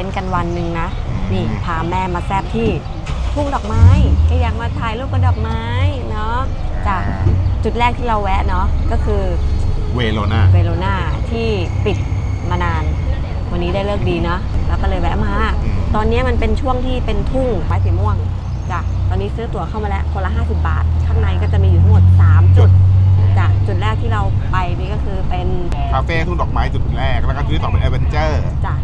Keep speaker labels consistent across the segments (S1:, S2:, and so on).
S1: ต็นท์กันวันหนึ่งนะ นี่พาแม่มาแซบที่ทุ่งดอกไม้ก็อยากมาถ่ายรูปกับดอกไม้เนาะจากจุดแรกที่เราแวะเนาะก็คือ
S2: เวโรนา
S1: เวโรนาที่ปิดมานาน วันนี้ได้เลิกดีเนาะแล้วก็เลยแวะมา ตอนนี้มันเป็นช่วงที่เป็นทุ่งไม้สีม่วงจ้ะตอนนี้ซื้อตั๋วเข้ามาแล้วคนละ 50 บาท ข้างในก็จะมีอยู่ทั้งหมด 3 จุดจ้ะจุดแรกที่เราไปนี่ก็คือเป็น
S2: คาเฟ่ทุ่งดอกไม้จุดแรกแล้วก็จุดที่สองเป็นแอดเวนเจอร์
S1: จ้ะ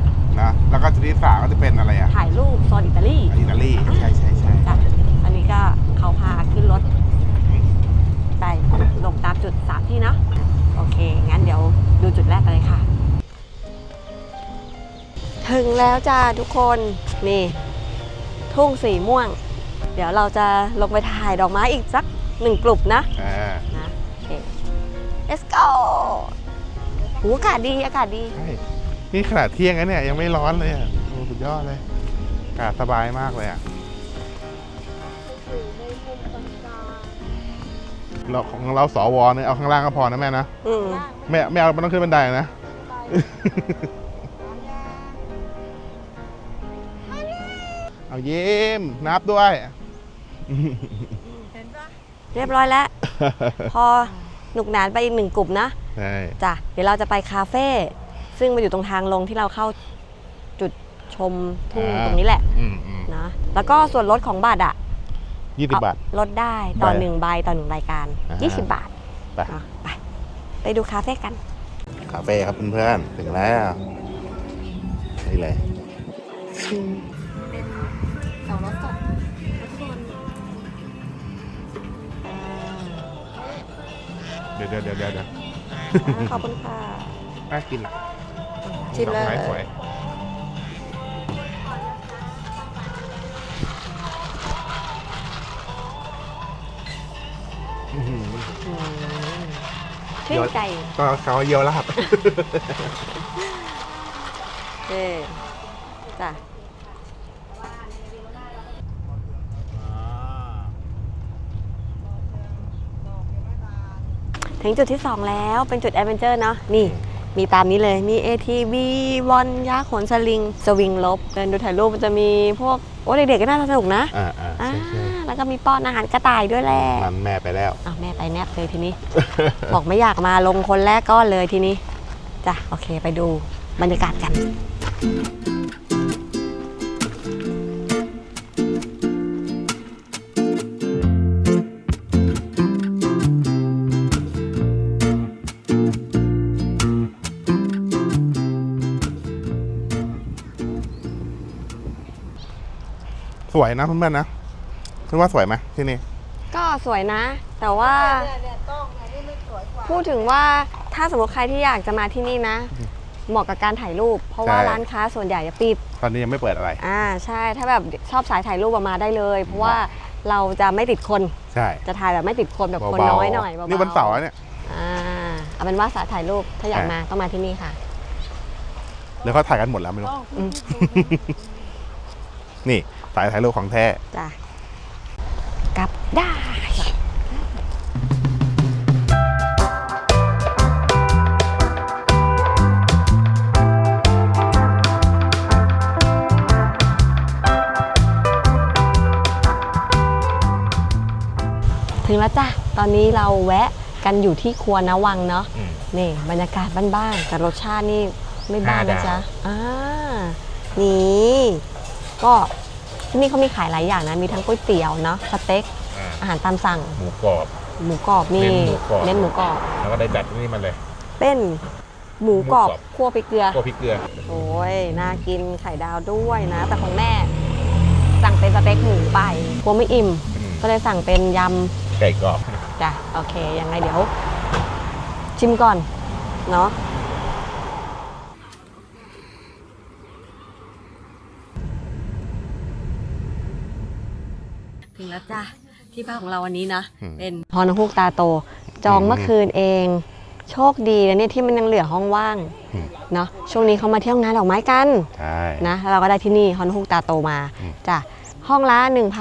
S2: นะแล้วก็จุดที่สามก็จะเป็นอะไรอะ
S1: ถ่ายรูปโซนอิตาลี
S2: อิตาลีใช่ใช่ใช่
S1: จ้ะอันนี้ก็เขาพาขึ้นรถไปลงตามจุด3ที่เนาะโอเค งั้นเดี๋ยวดูจุดแรกกันเลยค่ะ ถึงแล้วจ้าทุกคนนี่ ทุ่งสีม่วง เดี๋ยวเราจะลงไปถ่ายดอกไม้อีกสักหนึ่งกลุ่มนะ
S2: อ่า
S1: นะโอเค let's go หูอากาศดีอากาศดี
S2: ใช่ นี่ขนาดเที่ยงแล้วเนี่ยยังไม่ร้อนเลยอะโอ้สุดยอดเลยอากาศสบายมากเลยอะเราของเราสวเนี่ยเอาข้างล่างก็พอนะแม่นะ
S1: อืม
S2: ไม่ไม่เอาไม่ต้องขึ้นบันไดนะ เอาเยี่มนับด้วย
S1: เรียบร้อยแล้ว พอหนุกหนานไปอีกหนึ่งกลุ่มนะ
S2: ใช่
S1: จ้ะ เดี๋ยวเราจะไปคาเฟ่ ซึ่งมันอยู่ตรงทางลงที่เราเข้าจุดชมทุ่งตรงนี้แหละ
S2: อืมอืม
S1: นะแล้วก็ส่วนลดของบัตรอะ
S2: ยี่สิบบาท
S1: ลดได้ต่อ
S2: ใบ
S1: หนึ่งใบต่อหนึ่งรายการ
S2: อ่าฮะ
S1: 20 บาท
S2: ไป
S1: เนาะไปไปดูคาเฟ่กัน
S2: คาเฟ่ครับเพื่อนๆถึงแล้วนี่เลย
S1: เป็นเสารถสดทุกคน
S2: เดี๋ยวเดี๋ยวเดี๋ยวเดี๋ยวเดี๋ยว
S1: ขอบคุณค่ะ
S2: น่ากินอะ
S1: ชิมเลย
S2: ดอกไม้สวยอื้อหือ
S1: อืมชื่นใจ
S2: ก็เขาเยียวลาบ
S1: เออจ้ะถึงจุดที่ 2 แล้วเป็นจุดแอดเวนเจอร์เนาะนี่ มีตามนี้เลยมี ATV วอนยักษ์ขนสลิง สวิงลบเดินดูถ่ายรูปมันจะมีพวกโอ้เด็กๆก็น่าสนุกนะ
S2: อ่าอ่า
S1: อ่า
S2: ใช่ใช่
S1: แล้วก็มีป้อนอาหารกระต่ายด้วยแหละ
S2: มันแม่ไปแล้ว
S1: อ้าวแม่ไปแนบเลยทีนี้ บอกไม่อยากมาลงคนแรกก้อนเลยทีนี้จ้ะโอเคไปดูบรรยากาศกัน
S2: สวยนะเพื่อนๆนะคือว่าสวยไหมที่นี่
S1: ก็สวยนะ แต่ว่าพูดถึงว่าถ้าสมมติใครที่อยากจะมาที่นี่นะ เหมาะกับการถ่ายรูป เพราะว่า
S2: ใช่
S1: ร้านค้าส่วนใหญ่จะปิด
S2: ตอนนี้ยังไม่เปิดอะไร
S1: อ่าใช่ถ้าแบบชอบสายถ่ายรูปออกมาได้เลย เพราะว่าเราจะไม่ติดคน
S2: ใช่
S1: จะถ่ายแบบไม่ติดคนแบบคน
S2: เบาๆ
S1: น้อยหน่อยเบาๆ
S2: นี่วันเสาร์แล้วเนี่ย
S1: อ่าเอาเป็นว่าสายถ่ายรูปถ้าอยาก
S2: อ่าม
S1: มาต้องมาที่นี่ค่ะ
S2: เดี๋ยวเขาถ่ายกันหมดแล้วไม่รู้
S1: อืม
S2: นี่ สายถ่ายรูปของแท้
S1: จ้ะกลับได้ถึงแล้วจ้ะ ตอนนี้เราแวะกันอยู่ที่ครัวนวังเนาะ
S2: อืม
S1: นี่บรรยากาศบ้านๆแต่รสชาตินี่ไม่บ้าน
S2: ห้า
S1: นะ
S2: ดาว
S1: จ๊ะอ่านี่ ก็ ที่นี่เขามีขายหลายอย่างนะ มีทั้งก๋วยเตี๋ยวเนาะสเต็กอาหารตามสั่ง
S2: หมูกรอบ
S1: หมูกรอบนี่
S2: เน้นหมูกรอบ
S1: เน้นหมูกรอบ
S2: แล้วก็ได้จัดที่นี่มาเลย
S1: เป็นหมูกรอบ
S2: หมูกรอบ
S1: คั่วพริกเกลือ
S2: ตัวพริกเกลือ
S1: โอ้ย น่ากินไข่ดาวด้วยนะ แต่ของแม่ สั่งเป็นสเต็กหมูไปกลัวไม่อิ่ม
S2: อืม
S1: ก็เลยสั่งเป็นย
S2: ไก่กรอบำ
S1: จ้ะ โอเค ยังไงเดี๋ยว ชิมก่อน เนาะ งแล้วจ้ะที่พักของเราวันนี้นะ
S2: อืม
S1: เป็นพอนกฮูกตาโต จองเมื่อคืนเอง โชคดีนะเนี่ยที่มันยังเหลือห้องว่าง
S2: อืม
S1: เนาะช่วงนี้เขามาเที่ยวงานดอกไม้กัน
S2: ใช่
S1: นะแล้วเราก็ได้ที่นี่ฮอนฮูกตาโตมา
S2: อืม
S1: จ้ะห้องละ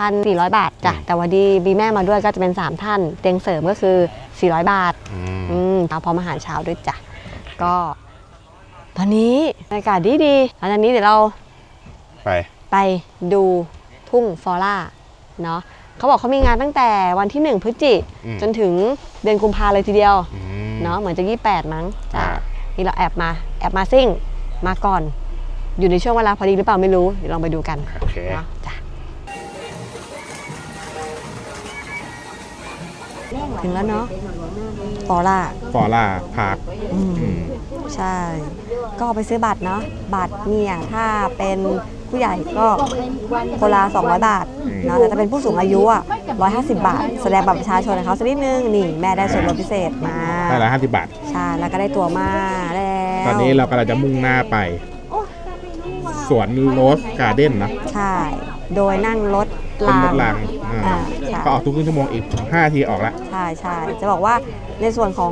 S1: 1,400 บาทจ้ะ
S2: อืม
S1: แต่วันดีมีแม่มาด้วยก็จะเป็น 3 ท่าน เตียงเสริมก็คือ 400 บาท
S2: อืม
S1: อืมเอาพร้อมอาหารเช้าด้วยจ้ะก็ ตอนนี้บรรยากาศดีดีๆหลังจากนี้เดี๋ยวเรา
S2: ไป
S1: ไปดูทุ่งฟลอร่า เนาะเขาบอกเขามีงานตั้งแต่วันที่ 1 พฤศจิ
S2: อืม
S1: จนถึงเดือนกุมภาเลยทีเดียว
S2: อืม
S1: เนาะเหมือนจะ 28 มั้งจ้ะ
S2: อ่า
S1: นี่เราแอบมาแอบมาซิ่งมาก่อน อยู่ในช่วงเวลาพอดีหรือเปล่าไม่รู้เดี๋ยวลองไปดูกัน
S2: โอเค
S1: เนาะจ้ะถึงแล้วเนาะฟอร่า
S2: ฟอร่าพาร์ค
S1: อืมใช่ ก็ไปซื้อบัตรเนาะบัตรเนี่ยถ้าเป็น ผู้ใหญ่ก็คนละ200 บาทเนาะแต่ถ้าเป็นผู้สูงอายุอะ150 บาท แสดงบัตรประชาชนให้เขาสักนิดนึงนี่แม่ได้ส่วนลดพิเศษมา
S2: ได้ละห้าสิบบาท
S1: ใช่แล้วก็ได้ตัวมาแล้ว
S2: ตอนนี้เรากำลังจะมุ่งหน้าไป สวนโรสการ์เด้นนะ
S1: ใช่ โดยนั่งรถ
S2: เป็น
S1: ราร
S2: ถ
S1: ง
S2: รางอ่า
S1: อ่าใช่
S2: ก็ออกทุกครึ่งชั่วโมงอีก5ทีออกละ
S1: ใช่ใช่จะบอกว่าในส่วนของ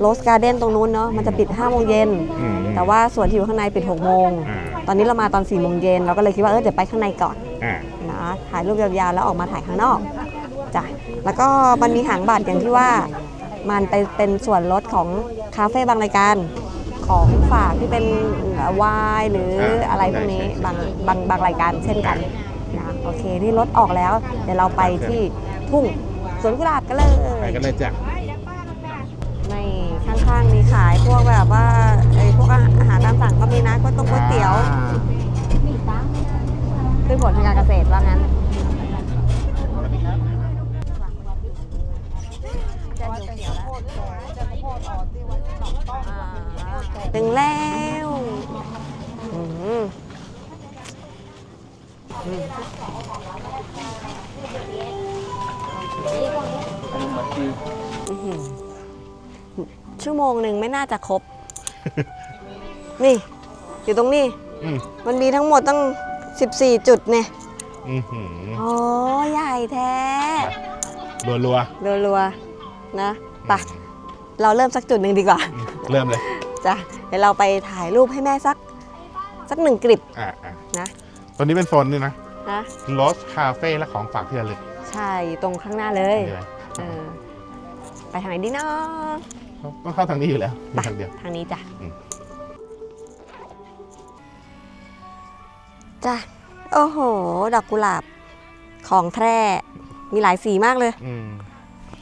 S1: โรสการ์เด้นตรงนู้นเนาะมันจะปิด5โมงเย็น
S2: อืม
S1: แต่ว่าส่วนที่อยู่ข้างในปิด6โมง
S2: อ่า
S1: ตอนนี้เรามาตอน4โมงเย็นเราก็เลยคิดว่าเออเดี๋ยวไปข้างในก่อน
S2: อ่า
S1: นะถ่ายรูปยาวๆแล้วออกมาถ่ายข้างนอกจ้ะแล้วก็มันมีหางบัตรอย่างที่ว่ามันไปเป็นส่วนลดของคาเฟ่บางรายการของฝากที่เป็นไวน์หรืออะไรพวกนี้บางบางบางรายการเช่นกันนะโอเคนี่รถออกแล้ว เดี๋ยวเราไปที่ทุ่งสวนกุหลาบกันเลย
S2: ไปกันเลยจ้ะ
S1: ใน ข้างๆมีขายพวกแบบว่าไอ้พวกอาหารตามสั่งก็มีนะก๋วยตงก๋วยเตี๋ยว
S2: อ่า
S1: พืชผลทางการเกษตรว่างั้นถึงแล้วอืม ชั่วโมงหนึ่งไม่น่าจะครบ นี่ อยู่ตรงนี้
S2: อืม
S1: มันมีทั้งหมดตั้ง 14 จุดเนี่ย
S2: อือหือ
S1: โอ้ใหญ่แท้
S2: รัวรัว
S1: รัวๆนะไปะเราเริ่มสักจุดหนึ่งดีกว่า
S2: ๆอืมเริ่มเลย
S1: จ้ะเดี๋ยวเราไปถ่ายรูปให้แม่สัก สักหนึ่งกลิบ
S2: อ่าอ่า
S1: นะ
S2: ตอนนี้เป็นโซนนี่นะ
S1: นะ
S2: โรสคาเฟ่และของฝากที่ระลึก
S1: ใช่อยู่ตรงข้างหน้าเลย
S2: นี่เลย
S1: เออ ไปทางไหนดีเนาะ
S2: ต้องเข้าทางนี้อยู่แล้วมีทางเดียว
S1: ทางนี้จ้ะ
S2: อืม
S1: จ้ะโอ้โห ดอกกุหลาบของแท้มีหลายสีมากเลย
S2: อืม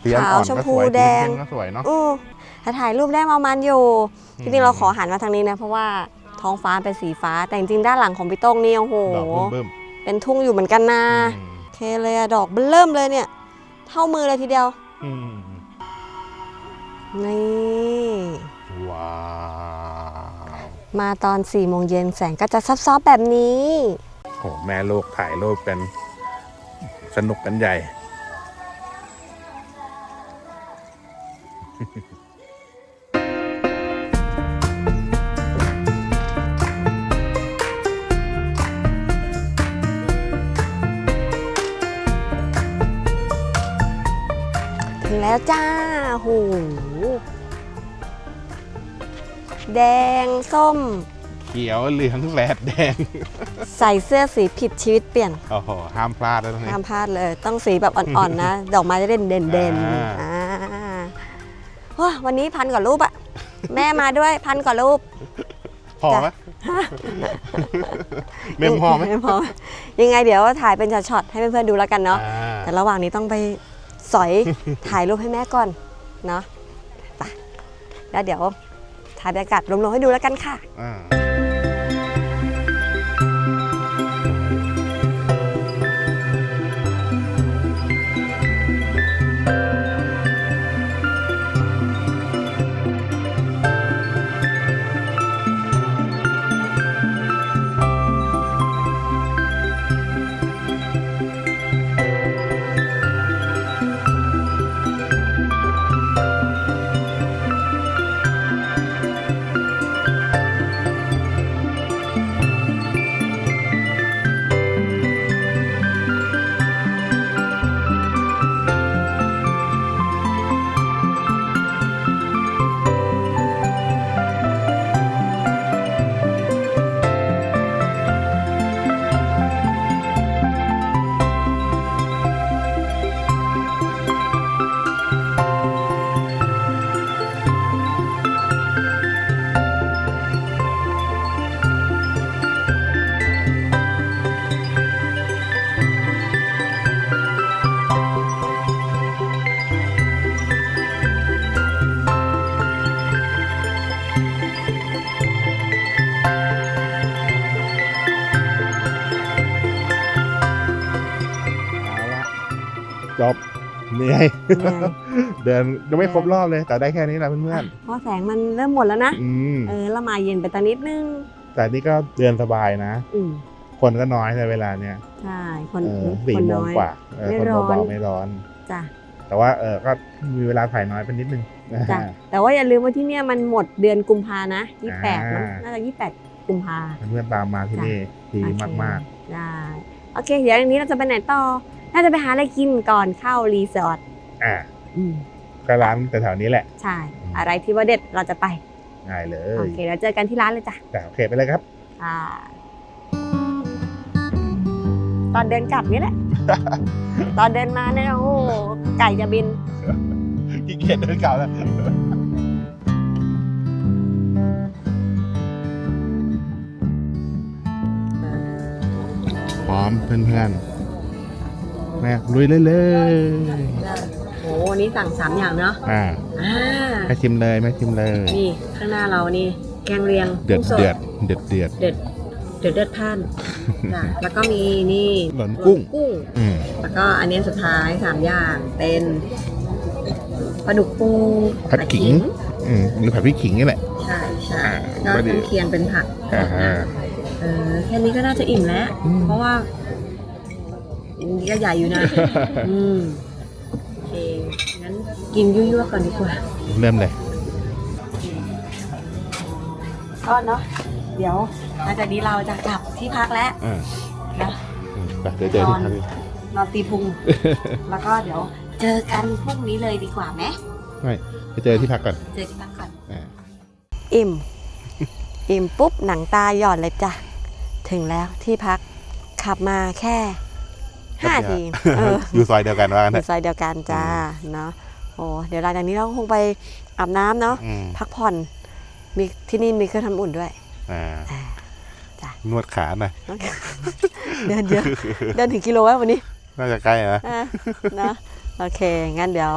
S2: สีอ่อน
S1: ขาว
S2: ๆ
S1: ชม
S2: ก็
S1: พู
S2: สวย
S1: แดง
S2: สีเข้มๆก็สวยเนาะ
S1: อือถ้าถ่ายรูปได้มามันอยู่
S2: อื
S1: จ
S2: ม
S1: ริงๆเราขอหันมาทางนี้นะ เพราะว่าท้องฟ้าเป็นสีฟ้าแต่จริงๆด้านหลังของพี่โต้งนี่โอ้โห
S2: ดอกเบิ่ม
S1: เป็นทุ่งอยู่เหมือนกันนะ
S2: ๆอืม
S1: โอเคเลยอะดอกเบิ่มเลยเนี่ย เท่ามือเลยทีเดียว
S2: อืม
S1: นี่
S2: ว้าว
S1: มาตอน4ี่โมงเย็นแสงก็จะซับๆแบบนี้
S2: โอ้แม่ลูกถ่ายรูปกัน สนุกกันใหญ่
S1: ถึงแล้วจ้าโห แดง ส้ม
S2: เขียวเหลืองแหลดแดง
S1: ใส่เสื้อสีผิดชีวิตเปลี่ยน
S2: โอ้โหห้ามพลาดแล้วตรงนี้
S1: ห้ามพลาดเลย ต้องสีแบบอ่อนๆนะ ดอกไม้จะเด่นเด่นเด่น
S2: อ่า
S1: อ่าว้าวันนี้พันกว่ารูปอะแม่มาด้วยพันกว่ารูป
S2: พอไหมเมมพอไหม
S1: ไม่พอยังไงเดี๋ยวถ่ายเป็นช็อตๆให้เพื่อนๆดูแล้วกันเนาะ
S2: อ่า
S1: แต่ระหว่างนี้ต้องไปสอย ถ่ายรูปให้แม่ก่อนเนาะไปแล้วเดี๋ยว ถ่ายบรรยากาศรวมๆให้ดูแล้วกันค่ะ
S2: จบเหนื่อย
S1: เหนื่อย
S2: เดินยังไม่ครบรอบเลย แต่ได้แค่นี้แหละเพื่อน
S1: เพราะแสงมันเริ่มหมดแล้วนะ
S2: ๆอืม
S1: เออแล้วมาเย็นไปตอนนิดนึง
S2: แต่นี่ก็เดินสบายนะ
S1: อืม
S2: คนก็น้อยในเวลาเนี้ย
S1: ใช่ คน
S2: เออ
S1: ค
S2: สี่
S1: น
S2: โม
S1: น้
S2: ง
S1: อย
S2: กว่าเออ
S1: ไม่
S2: คน
S1: ร้อน
S2: เบาๆไม่ร้อน
S1: จ้ะ
S2: แต่ว่าเออก็มีเวลาถ่ายน้อยเป็นนิดนึงนะ
S1: จ้ะ
S2: ฮะ
S1: แต่ว่าอย่าลืมว่าที่เนี่ยมันหมดเดือนกุมภานะยี่แปด
S2: อ่า
S1: น่าจะยี่แปดกุมภา
S2: เพื่อนๆตามมาที่นี่ดี
S1: โอเค
S2: มาก
S1: ได้ โอเค เดี๋ยวอย่างนี้เราจะไปไหนต่อ น่าจะไปหาอะไรกินก่อนเข้ารีสอร์ท
S2: ๆอ่า
S1: อืม
S2: ก็ร้านแต่แถวๆนี้แหละ
S1: ใช่ อะไรที่ว่าเด็ดเราจะไป
S2: ง่ายเล
S1: โอยเคแล้วเจอกันที่ร้านเลยจ้ะ
S2: แต่โอเคไปเลยครับ
S1: อ่าตอนเดินกลับนี่แหละ ตอนเดินมาเนี่ยโอ้โหไก่จะบิน
S2: ขี้เกียจเดินเก่าแล้วพร้อมเพื่อนๆ แม่ลุยเลยเลย
S1: โอ้โหวันนี้สั่งสามอย่างเนาะ
S2: อ่า
S1: อ่า
S2: แม่ชิมเลยแม่ชิมเลย
S1: นี่ข้างหน้าเรานี่แกงเรียง
S2: เดือด
S1: กุ้งส
S2: เดือดเดือดเดือด
S1: เดือดเดือดเดือดพันจ้ะแล้วก็มีนี่
S2: หลนกุ้ง
S1: กุ้ง
S2: อืม
S1: แล้วก็อันนี้สุดท้ายสามอย่างเป็นปลาดุกปู
S2: ผัดขิงอืมหรือผัดพริกขิงนี่แหละ
S1: ใช่ใช่
S2: อ่า
S1: ก็
S2: ก็ดี
S1: เครื่องเคียงเป็นผัก
S2: อ่าฮะ
S1: เออแค่นี้ก็น่าจะอิ่มแล้ว
S2: อืม
S1: เพราะว่า อันนี้ก็ใหญ่อยู่นะ อืมโอเคงั้นกินยั่วๆก่อนดีกว่า
S2: เริ่มเลย
S1: ก็เนาะเดี๋ยวหลังจากนี้เราจะกลับที่พักแล้ว
S2: อ่า
S1: นะ
S2: อืมไปเดี๋ยวเจอที่พัก
S1: นอนตีพุง แล้วก็เดี๋ยวเจอกันพรุ่งนี้เลยดีกว่าไหม
S2: ไม่ไปเจอที่พักก่อน
S1: เจอที่พักก่อน
S2: อ่า
S1: อิ่ม อิ่มปุ๊บหนังตาหย่อนเลยจ้ะ ถึงแล้วที่พักขับมาแค่ ห้าทีเออ
S2: อยู่ซอยเดียวกันว่ากัน
S1: อ
S2: เถ
S1: ยู่
S2: อะ
S1: ซอยเดียวกันจ้าเนาะโอ้เดี๋ยวหลังจากนี้เราคงไปอาบน้ำเนาะ
S2: อืม
S1: พักผ่อนมีที่นี่มีเครื่องทำอุ่นด้วย
S2: อ่า
S1: อ่าจ้ะ
S2: นวดขาหน่อย
S1: เดินเยอะเดินถึงกิโลแล้ววันนี้
S2: น่าจะใกล้นะ
S1: อะเนาะโอเค งั้นเดี๋ยว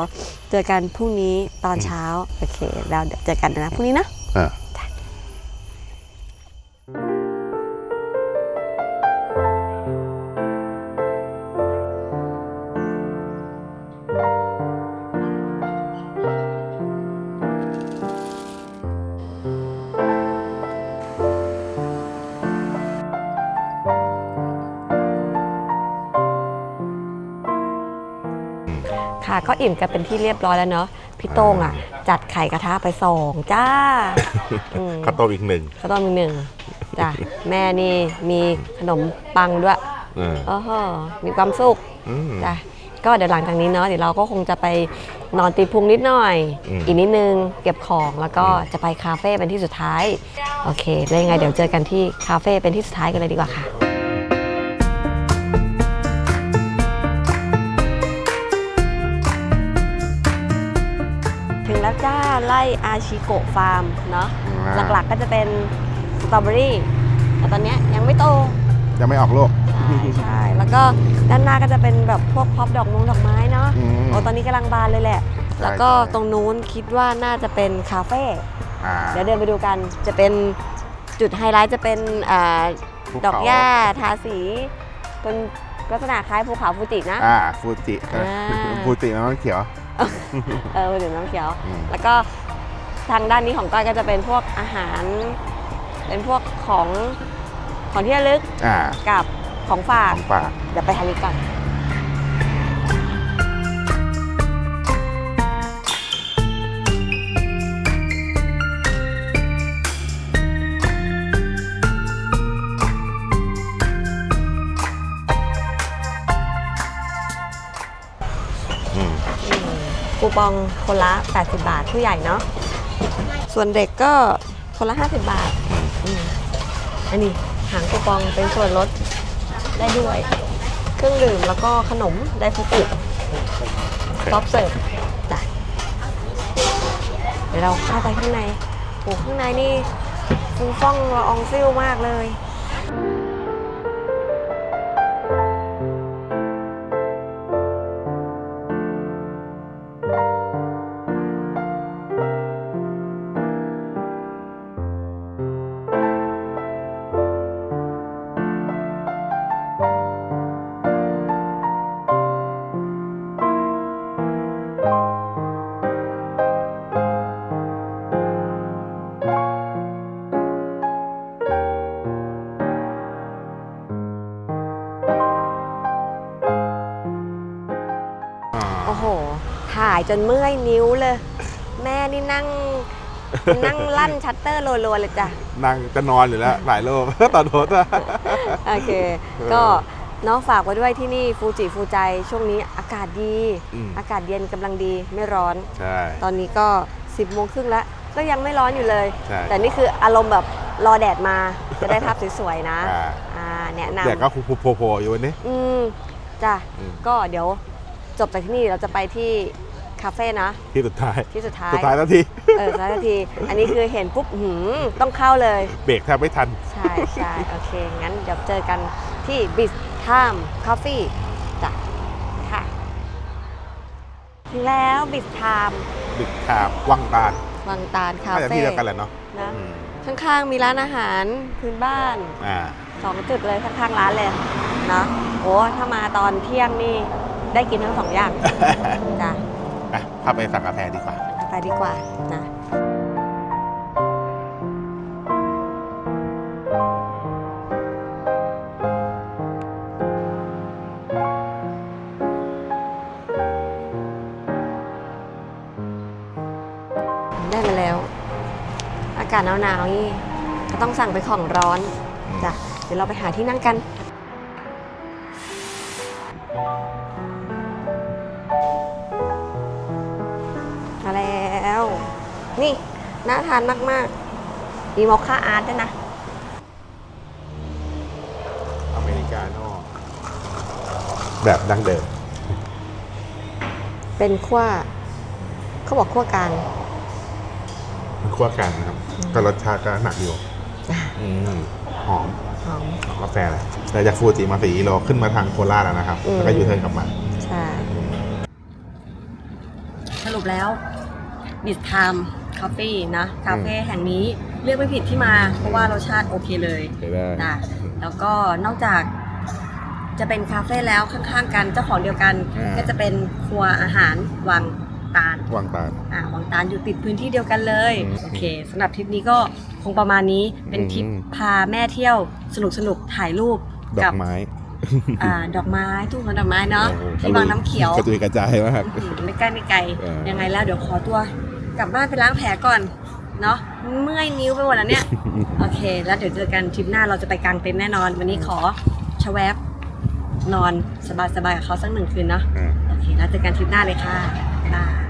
S1: เจอกันพรุ่งนี้ตอนเช้า โอเคแล้วเดี๋ยวเจอกันนะพรุ่งนี้นะ
S2: อ่า
S1: ค่ะก็อิ่มกันเป็นที่เรียบร้อยแล้วเนาะพี่โต้งอะ จัดไข่กระทะไปสองจ้าอืม
S2: ข้าวต้มอีกหนึ่ง
S1: ข้าวต้มอีกหนึ่งจ้ะแม่นี่มีขนมปังด้วย
S2: อ่า
S1: โอ้โหมีความสุข
S2: อืม
S1: จ้ะก็เดี๋ยวหลังจากนี้เนาะเดี๋ยวเราก็คงจะไปนอนตีพุงนิดหน่อย
S2: อืม
S1: อีกนิดนึงเก็บของแล้วก็จะไปคาเฟ่เป็นที่สุดท้ายโอเคแล้วยังไงเดี๋ยวเจอกันที่คาเฟ่เป็นที่สุดท้ายกันเลยดีกว่าค่ะ อาชิโกะฟาร์มเนาะหลักๆก็จะเป็นสตรอเบอรี่แต่ตอนเนี้ยยังไม่โต
S2: ยังไม่ออกลูก
S1: ใช่ใช่แล้วก็ด้านหน้าก็จะเป็นแบบพวกพ็อปดอกมงดอกไม้เนาะ
S2: อืม
S1: โอ้ตอนนี้กำลังบานเลยแหละ
S2: ใช่
S1: แล้วก็
S2: ใช่
S1: ตรงนู้นคิดว่าน่าจะเป็นคาเฟ่
S2: อ่า
S1: เดี๋ยวเดินไปดูกันจะเป็นจุดไฮไลท์จะเป็นอ่า
S2: ภูเข
S1: ดอกหญ้าทาสี เป็นลักษณะคล้ายภูเขาฟูจินะ
S2: อ่าฟูจิ
S1: อ่า
S2: ฟูจิมันเขียว
S1: เออถึงน้ำเขียว
S2: อืม
S1: แล้วก็ ทางด้านนี้ของก้อยก็จะเป็นพวกอาหาร เป็นพวกของของที่ระลึก
S2: อ่า
S1: กับของฝาก
S2: ของป่าก
S1: เดี๋ยวไปทางนี้ก่อน
S2: อืม
S1: คูปองคนละ 80 บาทผู้ใหญ่เนาะ ส่วนเด็กก็คนละ50 บาทอืมอันนี้หางคูปองเป็นส่วนลดได้ด้วย เครื่องดื่มแล้วก็ขนมได้ฟุกุซอฟต์เสิร์ฟจ้ะเดี๋ยวเราเข้าไปข้างในโหข้างในนี่ฟูฟ่องละอองซิ่วมากเลย จนเมื่อยนิ้วเลย แม่นี่นั่ง นั่งลั่นชัตเตอร์รัวๆเลยจ้ะ
S2: นั่งจะนอนอยู่แล้ว หลายโลต่อโทษอะ
S1: โอเค ก็น้องฝากไว้ด้วยที่นี่ฟูจิฟูใจช่วงนี้อากาศดี
S2: อืม
S1: อากาศเย็นกำลังดีไม่ร้อน
S2: ใช่
S1: ตอนนี้ก็ 10โมงครึ่งแล้ว ก็ยังไม่ร้อนอยู่เลย
S2: ใช่
S1: แต่นี่คืออารมณ์แบบรอแดดมาจะได้ภาพสวยๆนะ
S2: อ่า
S1: อ่าแนะ
S2: เดี๋ยวนก็คุโผล่ๆอยู่วันนี้ำ
S1: อืมจ้ะ
S2: อืม
S1: ก็เดี๋ยวจบจากที่นี่เราจะไปที่ คาเฟ่นะ
S2: ที่สุดท้าย
S1: ที่สุดท้าย
S2: สุดท้ายแล้วที
S1: เออสักที อันนี้คือเห็นปุ๊บหืมต้องเข้าเลย
S2: เบรกแทบไม่ทัน
S1: ใช่ใช่โอเค งั้นเดี๋ยวเจอกันที่ b i z Time Coffee จ้ะค่ะ ถึงแล้ว b i z Time
S2: ดึกขามวังตาล
S1: วังตาลคา
S2: น่าจะ
S1: เฟ่
S2: ที่เดียวกันแหละเนาะ
S1: นะ
S2: อืม
S1: ข้างๆมีร้านอาหารพื้นบ้าน
S2: อ่า
S1: สองจุดเลยข้างๆร้านเลยนะโอ้ถ้ามาตอนเที่ยงนี่ได้กินทั้งสองอย่าง จ้ะ
S2: อะพาไปสั่งกาแฟดีกว่า
S1: ไปดีกว่านะได้มาแล้ว อากาศหนาวๆนี่ก็ต้องสั่งไปนของร้อน
S2: อืม
S1: จ้ะเดี๋ยวเราไปหาที่นั่งกัน น่าทานมาก ๆ มีมอคค่าอาร์ตด้วยนะ
S2: อเมริกาโน่แบบดั้งเดิม
S1: เป็นขั้วเขาบอกขั้วกลาง
S2: มันคั่วกันนะครับก็รสชาติก็หนักอยู่
S1: อะ
S2: อืมหอม
S1: หอม
S2: หอมกาแฟเลยแต่จากฟูจิมาสี่กิโลขึ้นมาทางโคราชแล้วนะครับ
S1: อืม
S2: แล้วก็ยูเทิร์นกลับมา
S1: ใช่ สรุปแล้ว Bit Time Coffee นะคาเฟ่แห่งนี้เลือกไม่ผิดที่มา เพราะว่ารสชาติโอเคเลย
S2: ใช่ได้
S1: นะแล้วก็นอกจากจะเป็นคาเฟ่แล้วข้างๆกันเจ้าของเดียวกัน
S2: อ่า
S1: ก็จะเป็นครัวอาหารวังตาล
S2: วางตาล
S1: อ่าวังตาลอยู่ติดพื้นที่เดียวกันเลย
S2: อืม
S1: โอเคสำหรับทริปนี้ก็คงประมาณนี้เป็นทริป
S2: อืม
S1: พาแม่เที่ยวสนุกสนุกๆถ่ายรูป
S2: ดอ
S1: กั
S2: กไม้
S1: อ่าดอกไม้ทุ่งสวนดอกไม้เนาะ
S2: โอ้โห
S1: ที่บางน้ำเขียว
S2: กระจุยกระจายมาก
S1: อืมไม่ใกล้ไม่ไกล
S2: เออ
S1: ยังไงแล้วเดี๋ยวขอตัว กลับบ้านไปล้างแผลก่อน เนาะเมื่อยนิ้วไปหมดแล้วเนี่ย โอเค แล้วเดี๋ยวเจอกันทริปหน้าเราจะไปกางเต็นท์แน่นอน วันนี้ขอชะแวบนอนสบายๆกับเขาสักหนึ่งคืนเนาะ
S2: อ่า
S1: โอเค แล้วเจอกันทริปหน้าเลยค่ะบ๊ายบาย